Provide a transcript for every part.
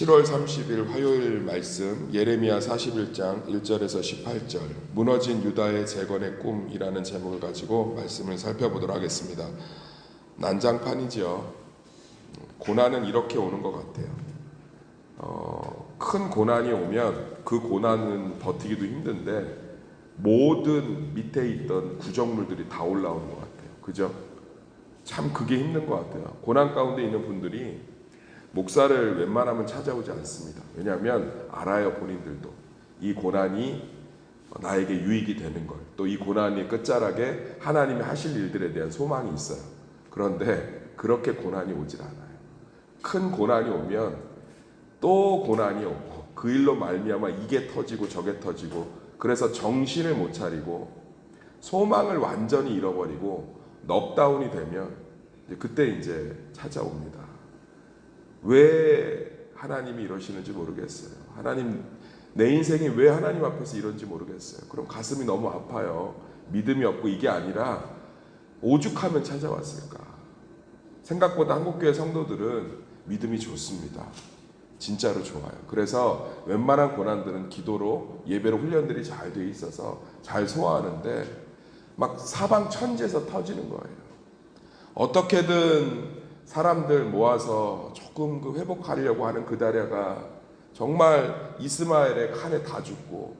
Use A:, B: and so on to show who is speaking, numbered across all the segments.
A: 7월 30일 화요일 말씀 예레미야 41장 1절에서 18절 무너진 유다의 재건의 꿈이라는 제목을 가지고 말씀을 살펴보도록 하겠습니다. 난장판이죠. 고난은 이렇게 오는 것 같아요. 어, 큰 고난이 오면 그 고난은 버티기도 힘든데 모든 밑에 있던 구정물들이 다 올라오는 것 같아요. 그죠? 참 그게 힘든 것 같아요. 고난 가운데 있는 분들이 목사를 웬만하면 찾아오지 않습니다. 왜냐하면 알아요 본인들도 이 고난이 나에게 유익이 되는 걸, 또 이 고난의 끝자락에 하나님이 하실 일들에 대한 소망이 있어요. 그런데 그렇게 고난이 오질 않아요. 큰 고난이 오면 또 고난이 오고 그 일로 말미암아 이게 터지고 저게 터지고 그래서 정신을 못 차리고 소망을 완전히 잃어버리고 넉다운이 되면 그때 이제 찾아옵니다. 왜 하나님이 이러시는지 모르겠어요. 하나님 내 인생이 왜 하나님 앞에서 이런지 모르겠어요. 그럼 가슴이 너무 아파요. 믿음이 없고 이게 아니라 오죽하면 찾아왔을까. 생각보다 한국교회 성도들은 믿음이 좋습니다. 진짜로 좋아요. 그래서 웬만한 고난들은 기도로 예배로 훈련들이 잘 돼 있어서 잘 소화하는데 막 사방 천지에서 터지는 거예요. 어떻게든 사람들 모아서 조금 그 회복하려고 하는 그다랴가 정말 이스마엘의 칼에 다 죽고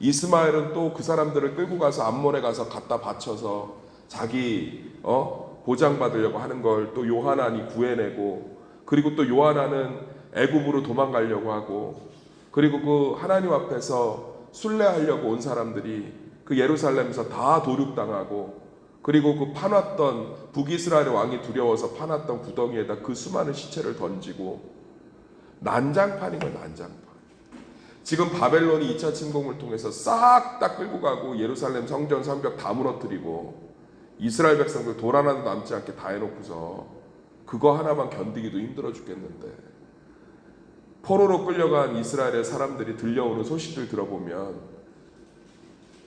A: 이스마엘은 또 그 사람들을 끌고 가서 암몬에 가서 갖다 바쳐서 자기 어 보장 받으려고 하는 걸 또 요하나니 구해내고 그리고 또 요하나는 애굽으로 도망가려고 하고 그리고 그 하나님 앞에서 순례하려고 온 사람들이 그 예루살렘에서 다 도륙당하고 그리고 그 파놨던 북이스라엘 왕이 두려워서 파놨던 구덩이에다 그 수많은 시체를 던지고 난장판인 거예요, 난장판. 지금 바벨론이 2차 침공을 통해서 싹 다 끌고 가고 예루살렘 성전 성벽 다 무너뜨리고 이스라엘 백성들 돌 하나도 남지 않게 다 해놓고서 그거 하나만 견디기도 힘들어 죽겠는데 포로로 끌려간 이스라엘의 사람들이 들려오는 소식들 들어보면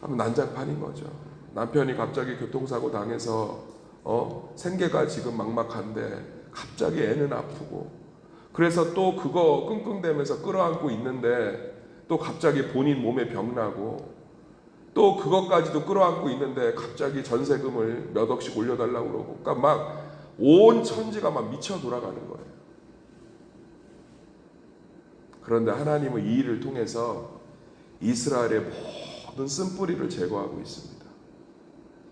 A: 한번 난장판인 거죠. 남편이 갑자기 교통사고 당해서 어 생계가 지금 막막한데 갑자기 애는 아프고 그래서 또 그거 끙끙대면서 끌어안고 있는데 또 갑자기 본인 몸에 병 나고 또 그것까지도 끌어안고 있는데 갑자기 전세금을 몇 억씩 올려달라고 그러고 그러니까 막 온 천지가 막 미쳐 돌아가는 거예요. 그런데 하나님은 이 일을 통해서 이스라엘의 모든 쓴뿌리를 제거하고 있습니다.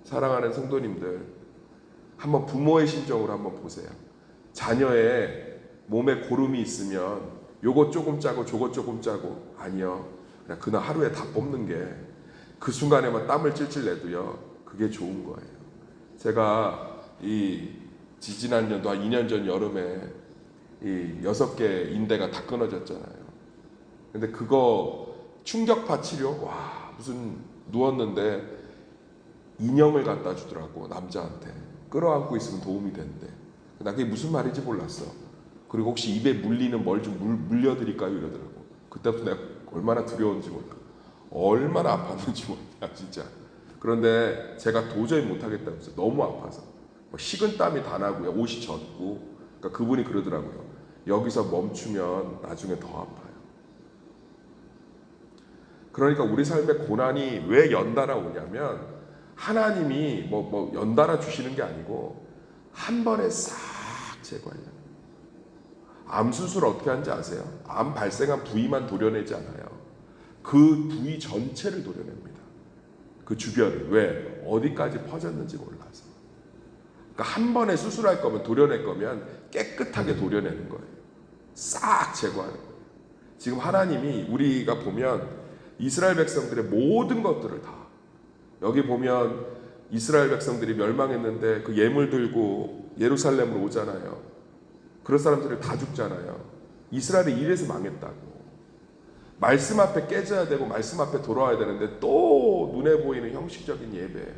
A: 사랑하는 성도님들, 한번 부모의 심정으로 한번 보세요. 자녀의 몸에 고름이 있으면 요것 조금 짜고 저것 조금 짜고 아니요. 그냥 그날 하루에 다 뽑는 게 그 순간에만 땀을 찔찔 내도요. 그게 좋은 거예요. 제가 이 지지난 년도 한 2년 전 여름에 이 여섯 개 인대가 다 끊어졌잖아요. 근데 그거 충격파 치료 와 무슨 누웠는데 인형을 갖다 주더라고 남자한테 끌어안고 있으면 도움이 된대. 나 그게 무슨 말인지 몰랐어. 그리고 혹시 입에 물리는 뭘 좀 물려드릴까요 이러더라고. 그때부터 내가 얼마나 두려웠는지 몰라. 얼마나 아팠는지 몰라 진짜. 그런데 제가 도저히 못하겠다면서 너무 아파서 뭐 식은 땀이 다 나고요 옷이 젖고 그러니까 그분이 그러더라고요. 여기서 멈추면 나중에 더 아파요. 그러니까 우리 삶의 고난이 왜 연달아 오냐면 하나님이 뭐, 뭐 연달아 주시는 게 아니고 한 번에 싹 제거하려고. 암 수술 어떻게 하는지 아세요? 암 발생한 부위만 도려내지 않아요. 그 부위 전체를 도려냅니다. 그 주변을 왜 어디까지 퍼졌는지 몰라서. 그러니까 한 번에 수술할 거면 도려낼 거면 깨끗하게 도려내는 거예요. 싹 제거하는 거예요. 지금 하나님이 우리가 보면 이스라엘 백성들의 모든 것들을 다 여기 보면 이스라엘 백성들이 멸망했는데 그 예물 들고 예루살렘으로 오잖아요. 그런 사람들을 다 죽잖아요. 이스라엘이 이래서 망했다고. 말씀 앞에 깨져야 되고 말씀 앞에 돌아와야 되는데 또 눈에 보이는 형식적인 예배.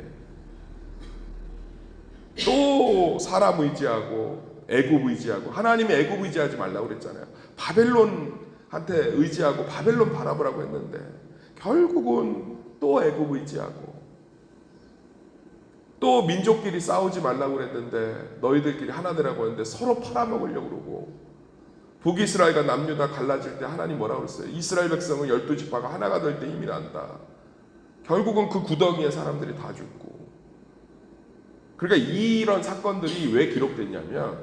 A: 또 사람 의지하고 애굽 의지하고 하나님의 애굽 의지하지 말라고 그랬잖아요. 바벨론한테 의지하고 바벨론 바라보라고 했는데 결국은 또 애굽 의지하고 또 민족끼리 싸우지 말라고 그랬는데 너희들끼리 하나 되라고 했는데 서로 팔아먹으려고 그러고 북이스라엘과 남유다 갈라질 때 하나님 뭐라고 그랬어요? 이스라엘 백성은 열두 지파가 하나가 될 때 힘이 난다. 결국은 그 구덩이에 사람들이 다 죽고. 그러니까 이런 사건들이 왜 기록됐냐면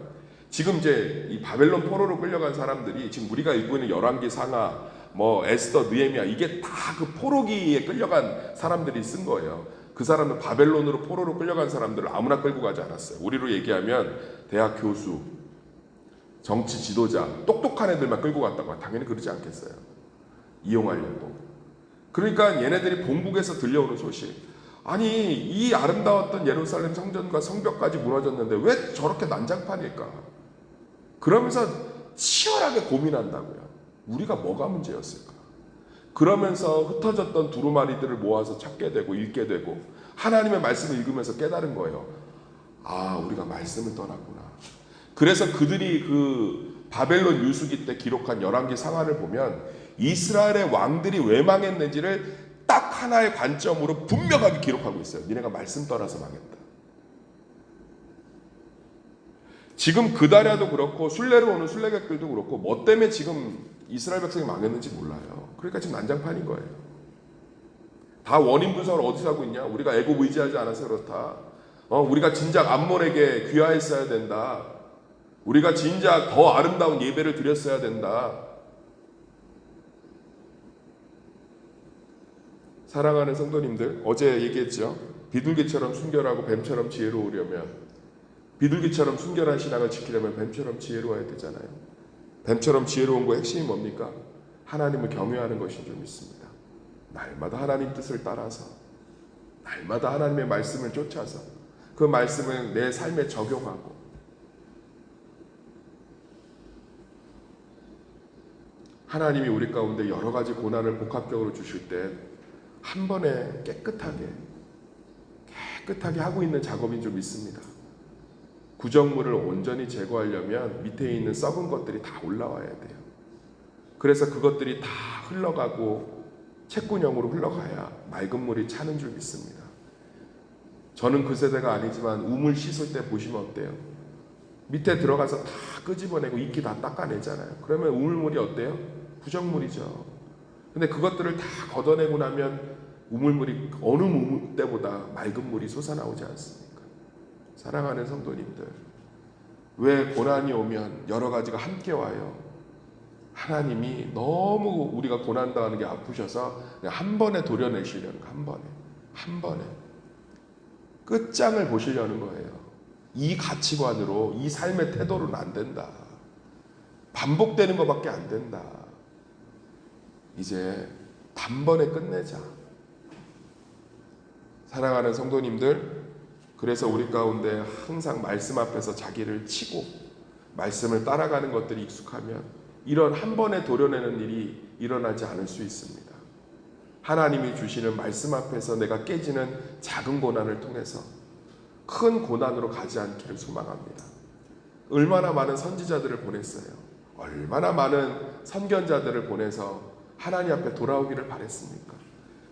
A: 지금 이제 이 바벨론 포로로 끌려간 사람들이 지금 우리가 읽고 있는 열왕기 상하 뭐 에스더 느헤미야 이게 다 그 포로기에 끌려간 사람들이 쓴 거예요. 그 사람은 바벨론으로 포로로 끌려간 사람들을 아무나 끌고 가지 않았어요. 우리로 얘기하면 대학 교수, 정치 지도자, 똑똑한 애들만 끌고 갔다고 당연히 그러지 않겠어요. 이용하려고. 그러니까 얘네들이 본국에서 들려오는 소식. 아니 이 아름다웠던 예루살렘 성전과 성벽까지 무너졌는데 왜 저렇게 난장판일까? 그러면서 치열하게 고민한다고요. 우리가 뭐가 문제였을까? 그러면서 흩어졌던 두루마리들을 모아서 찾게 되고 읽게 되고 하나님의 말씀을 읽으면서 깨달은 거예요. 아, 우리가 말씀을 떠났구나. 그래서 그들이 그 바벨론 유수기 때 기록한 열왕기 상하를 보면 이스라엘의 왕들이 왜 망했는지를 딱 하나의 관점으로 분명하게 기록하고 있어요. 니네가 말씀 떠나서 망했다. 지금 그다랴도 그렇고 순례로 오는 순례객들도 그렇고 뭐 때문에 지금 이스라엘 백성이 망했는지 몰라요. 그러니까 지금 난장판인 거예요. 다 원인 분석을 어디서 하고 있냐? 우리가 애굽 의지하지 않아서 그렇다. 어, 우리가 진작 암몬에게 귀화했어야 된다. 우리가 진작 더 아름다운 예배를 드렸어야 된다. 사랑하는 성도님들, 어제 얘기했죠. 비둘기처럼 순결하고 뱀처럼 지혜로우려면 비둘기처럼 순결한 신앙을 지키려면 뱀처럼 지혜로워야 되잖아요. 뱀처럼 지혜로운 거 핵심이 뭡니까? 하나님을 경외하는 것인 줄 믿습니다. 날마다 하나님 뜻을 따라서 날마다 하나님의 말씀을 쫓아서 그 말씀을 내 삶에 적용하고 하나님이 우리 가운데 여러 가지 고난을 복합적으로 주실 때 한 번에 깨끗하게 깨끗하게 하고 있는 작업인 줄 믿습니다. 구정물을 온전히 제거하려면 밑에 있는 썩은 것들이 다 올라와야 돼요. 그래서 그것들이 다 흘러가고 채군형으로 흘러가야 맑은 물이 차는 줄 믿습니다. 저는 그 세대가 아니지만 우물 씻을 때 보시면 어때요? 밑에 들어가서 다 끄집어내고 이끼 다 닦아내잖아요. 그러면 우물물이 어때요? 부정물이죠. 근데 그것들을 다 걷어내고 나면 우물물이 어느 우물 때보다 맑은 물이 솟아나오지 않습니까? 사랑하는 성도님들, 왜 고난이 오면 여러 가지가 함께 와요? 하나님이 너무 우리가 고난당하는 게 아프셔서 한 번에 도려내시려는 거, 한 번에. 한 번에. 끝장을 보시려는 거예요. 이 가치관으로, 이 삶의 태도로는 안 된다. 반복되는 것밖에 안 된다. 이제 단번에 끝내자. 사랑하는 성도님들, 그래서 우리 가운데 항상 말씀 앞에서 자기를 치고 말씀을 따라가는 것들이 익숙하면 이런 한 번에 도려내는 일이 일어나지 않을 수 있습니다. 하나님이 주시는 말씀 앞에서 내가 깨지는 작은 고난을 통해서 큰 고난으로 가지 않기를 소망합니다. 얼마나 많은 선지자들을 보냈어요. 얼마나 많은 선견자들을 보내서 하나님 앞에 돌아오기를 바랬습니까?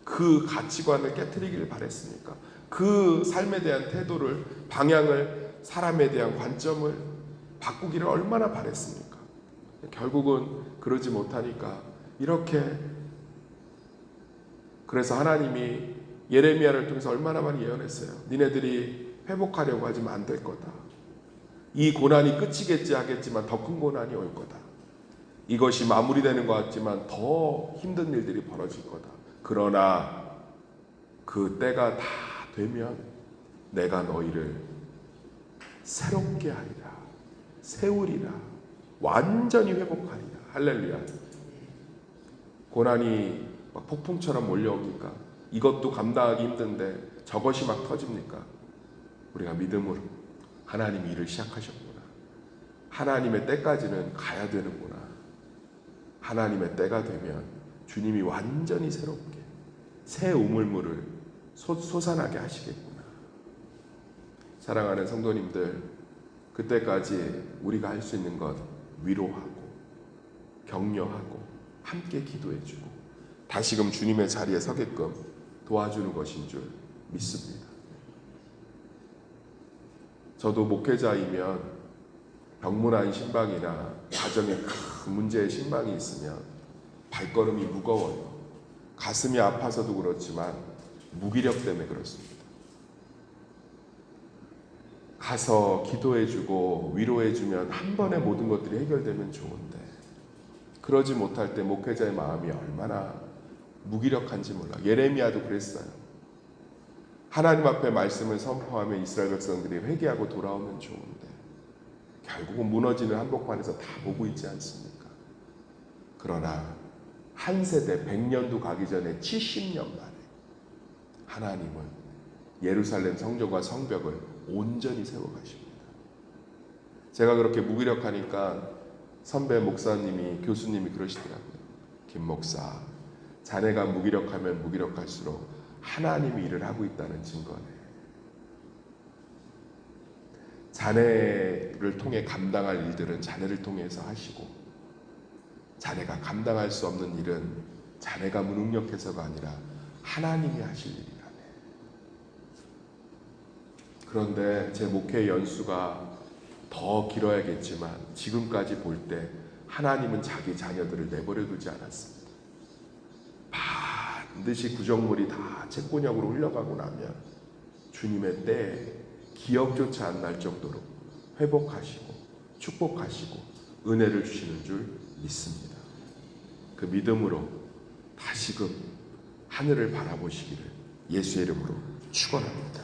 A: 그 가치관을 깨뜨리기를 바랬습니까? 그 삶에 대한 태도를 방향을 사람에 대한 관점을 바꾸기를 얼마나 바랬습니까? 결국은 그러지 못하니까 이렇게 그래서 하나님이 예레미야를 통해서 얼마나 많이 예언했어요. 니네들이 회복하려고 하지만 안 될 거다. 이 고난이 끝이겠지 하겠지만 더 큰 고난이 올 거다. 이것이 마무리되는 것 같지만 더 힘든 일들이 벌어질 거다. 그러나 그 때가 다 되면 내가 너희를 새롭게 하리라. 세우리라. 완전히 회복하리라. 할렐루야. 고난이 막 폭풍처럼 몰려옵니까? 이것도 감당하기 힘든데 저것이 막 터집니까? 우리가 믿음으로 하나님이 일을 시작하셨구나. 하나님의 때까지는 가야 되는구나. 하나님의 때가 되면 주님이 완전히 새롭게 새 우물물을 솟- 솟아나게 하시겠구나. 사랑하는 성도님들, 그때까지 우리가 할 수 있는 것 위로하고 격려하고 함께 기도해주고 다시금 주님의 자리에 서게끔 도와주는 것인 줄 믿습니다. 저도 목회자이면 병문안 신방이나 가정에 큰큰 문제에 실망이 있으면 발걸음이 무거워요. 가슴이 아파서도 그렇지만 무기력 때문에 그렇습니다. 가서 기도해주고 위로해주면 한 번에 모든 것들이 해결되면 좋은데 그러지 못할 때 목회자의 마음이 얼마나 무기력한지 몰라. 예레미야도 그랬어요. 하나님 앞에 말씀을 선포하며 이스라엘 백성들이 회개하고 돌아오면 좋은데 결국은 무너지는 한복판에서 다 보고 있지 않습니까? 그러나 한 세대 100년도 가기 전에 70년 만에 하나님은 예루살렘 성전과 성벽을 온전히 세워 가십니다. 제가 그렇게 무기력하니까 선배 목사님이 교수님이 그러시더라고요. 김 목사, 자네가 무기력하면 무기력할수록 하나님이 일을 하고 있다는 증거네. 자네를 통해 감당할 일들은 자네를 통해서 하시고 자네가 감당할 수 없는 일은 자네가 무능력해서가 아니라 하나님이 하실 일이라네. 그런데 제 목회 연수가 더 길어야겠지만 지금까지 볼 때 하나님은 자기 자녀들을 내버려 두지 않았습니다. 반드시 구정물이 다 채권역으로 흘러가고 나면 주님의 때에 기억조차 안 날 정도로 회복하시고 축복하시고 은혜를 주시는 줄 믿습니다. 그 믿음으로 다시금 하늘을 바라보시기를 예수의 이름으로 축원합니다.